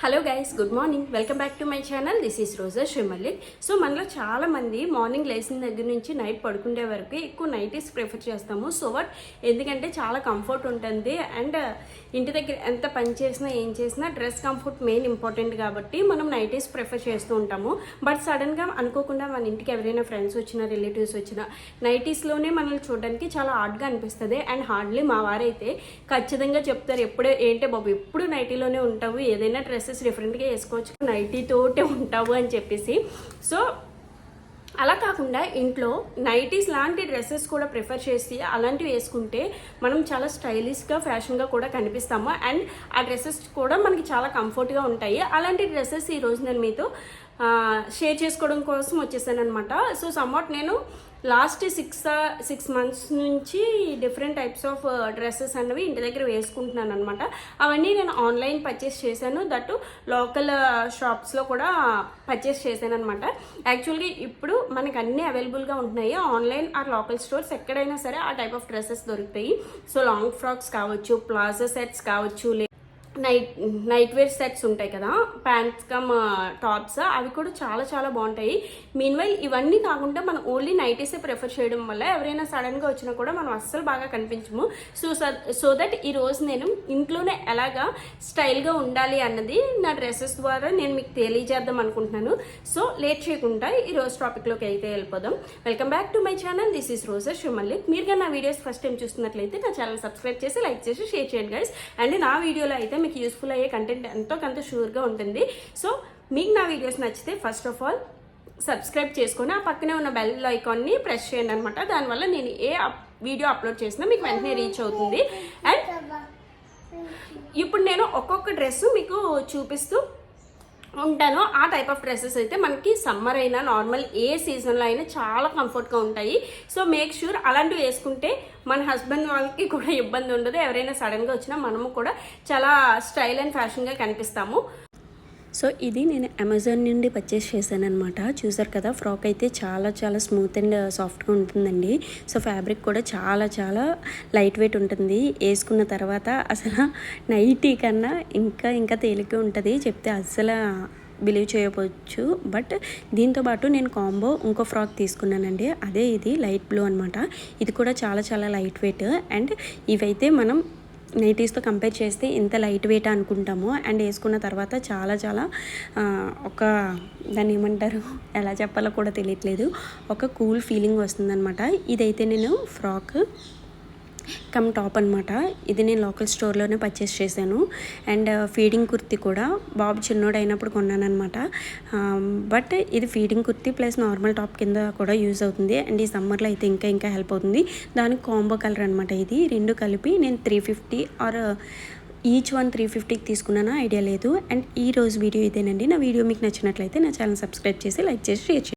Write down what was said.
Hello guys good morning welcome back to my channel this is Roja Srimalli so మనలో చాలా మంది morning లేచిన దగ్గర నుంచి నైట్ పడుకునే వరకు ఎక్కువ నైటీస్ ప్రిఫర్ చేస్తాము. సో వాట్ ఎందుకంటే చాలా కంఫర్ట్ ఉంటుంది. అండ్ uh, ఇంటి దగ్గర ఎంత పని చేసినా ఏం చేసినా డ్రెస్ కంఫర్ట్ మెయిన్ ఇంపార్టెంట్ కాబట్టి మనం నైటీస్ ప్రిఫర్ చేస్తూ ఉంటాము. బట్ సడన్గా అనుకోకుండా మన ఇంటికి ఎవరైనా ఫ్రెండ్స్ వచ్చినా రిలేటివ్స్ వచ్చినా నైటీస్లోనే మనల్ని చూడడానికి చాలా హార్డ్గా అనిపిస్తుంది. అండ్ హార్డ్లీ మా వారైతే ఖచ్చితంగా చెప్తారు ఎప్పుడే ఏంటే బాబు ఎప్పుడు నైటీలోనే ఉంటావు? ఏదైనా డ్రెస్ డ్రెస్సెస్ డిఫరెంట్గా వేసుకోవచ్చు. నైటీతోటే ఉంటావు అని చెప్పేసి. సో అలా కాకుండా ఇంట్లో నైటీస్ లాంటి డ్రెస్సెస్ కూడా ప్రిఫర్ చేసి అలాంటివి వేసుకుంటే మనం చాలా స్టైలిష్గా ఫ్యాషన్గా కూడా కనిపిస్తాము. అండ్ ఆ డ్రెస్సెస్ కూడా మనకి చాలా కంఫర్ట్గా ఉంటాయి. అలాంటి డ్రెస్సెస్ ఈరోజు నేను మీతో షేర్ చేసుకోవడం కోసం వచ్చేసాను అనమాట సో సమ్వాట్ నేను లాస్ట్ సిక్స్ సిక్స్ మంత్స్ నుంచి డిఫరెంట్ టైప్స్ ఆఫ్ డ్రెస్సెస్ అన్నవి ఇంటి దగ్గర వేసుకుంటున్నాను అనమాట అవన్నీ నేను ఆన్లైన్ పర్చేస్ చేశాను. దట్టు లోకల్ షాప్స్లో uh, కూడా పర్చేస్ చేశాను అనమాట యాక్చువల్గా ఇప్పుడు మనకి అన్నీ అవైలబుల్గా ఉంటున్నాయి. ఆన్లైన్ ఆ లోకల్ స్టోర్స్ ఎక్కడైనా సరే ఆ టైప్ ఆఫ్ డ్రెస్సెస్ దొరుకుతాయి. సో లాంగ్ ఫ్రాక్స్ కావచ్చు ప్లాజో సెట్స్ కావచ్చు నైట్ నైట్ వేర్ సెట్స్ ఉంటాయి కదా ప్యాంట్స్ కమ్ టాప్స్ అవి కూడా చాలా చాలా బాగుంటాయి. మీన్వైల్ ఇవన్నీ కాకుండా మనం ఓన్లీ నైటీసే ప్రిఫర్ చేయడం వల్ల ఎవరైనా సడన్గా వచ్చినా కూడా మనం అస్సలు బాగా కనిపించము. సో సో దట్ ఈ రోజు నేను ఇంట్లోనే ఎలాగా స్టైల్గా ఉండాలి అన్నది నా డ్రెస్సెస్ ద్వారా నేను మీకు తెలియజేద్దాం అనుకుంటున్నాను. సో లేట్ చేయకుండా ఈ రోజు టాపిక్లోకి అయితే వెళ్ళిపోదాం. Welcome back to my channel this is Roja Srimalli మీరు కానీ నా వీడియోస్ ఫస్ట్ టైం చూస్తున్నట్లయితే నా ఛానల్ సబ్స్క్రైబ్ చేసి లైక్ చేసి షేర్ చేయండి గైస్ అండ్ నా వీడియోలో అయితే మీకు యూస్ఫుల్ అయ్యే కంటెంట్ ఎంతో కొంత షూర్గా ఉంటుంది. సో మీకు నా వీడియోస్ నచ్చితే ఫస్ట్ ఆఫ్ ఆల్ సబ్స్క్రైబ్ చేసుకొని ఆ పక్కనే ఉన్న బెల్ ఐకాన్ని ప్రెస్ చేయండి అనమాట దానివల్ల నేను ఏ వీడియో అప్లోడ్ చేసినా మీకు వెంటనే రీచ్ అవుతుంది. అండ్ ఇప్పుడు నేను ఒక్కొక్క డ్రెస్ మీకు చూపిస్తూ ఉంటాను. ఆ టైప్ ఆఫ్ డ్రెస్సెస్ అయితే మనకి సమ్మర్ అయినా నార్మల్ ఏ సీజన్లో అయినా చాలా కంఫర్ట్గా ఉంటాయి. సో మేక్ షూర్ అలాంటివి వేసుకుంటే మన హస్బెండ్ వాళ్ళకి కూడా ఇబ్బంది ఉండదు. ఎవరైనా సడన్గా వచ్చినా మనము కూడా చాలా స్టైల్ అండ్ ఫ్యాషన్గా కనిపిస్తాము. సో ఇది నేను అమెజాన్ నుండి పర్చేస్ చేశాను అనమాట చూసారు కదా ఫ్రాక్ అయితే చాలా చాలా స్మూత్ అండ్ సాఫ్ట్గా ఉంటుందండి. సో ఫ్యాబ్రిక్ కూడా చాలా చాలా లైట్ వెయిట్ ఉంటుంది. వేసుకున్న తర్వాత అసలు నైటీ కన్నా ఇంకా ఇంకా తేలిగ్గా ఉంటుంది. చెప్తే అస్సలు బిలీవ్ చేయవచ్చు బట్ దీంతో పాటు నేను కాంబో ఇంకో ఫ్రాక్ తీసుకున్నానండి. అదే ఇది లైట్ బ్లూ అనమాట ఇది కూడా చాలా చాలా లైట్ వెయిట్. అండ్ ఇవైతే మనం నైటీస్తో కంపేర్ చేస్తే ఇంత లైట్ వెయిట్ అనుకుంటాము. అండ్ వేసుకున్న తర్వాత చాలా చాలా ఒక దాన్ని ఏమంటారు? ఎలా చెప్పాలో కూడా తెలియట్లేదు. ఒక కూల్ ఫీలింగ్ వస్తుందన్నమాట. ఇదైతే నేను ఫ్రాక్ కమ్ టాప్ అనమాట ఇది నేను లోకల్ స్టోర్లోనే పర్చేస్ చేశాను. అండ్ ఫీడింగ్ కుర్తి కూడా బాబు చిన్నోడు అయినప్పుడు కొన్నానమాట బట్ ఇది feeding kurti plus normal top కింద కూడా యూజ్ అవుతుంది. అండ్ ఈ సమ్మర్లో అయితే ఇంకా ఇంకా హెల్ప్ అవుతుంది. దానికి కాంబో కలర్ అనమాట ఇది. రెండు కలిపి నేను three fifty or each one three ఫిఫ్టీకి తీసుకున్నాను? ఐడియా లేదు. అండ్ ఈ రోజు వీడియో ఇదేనండి. నా వీడియో మీకు నచ్చినట్లయితే నా ఛానల్ సబ్స్క్రైబ్ చేసి లైక్ చేసి షేర్ చేయండి.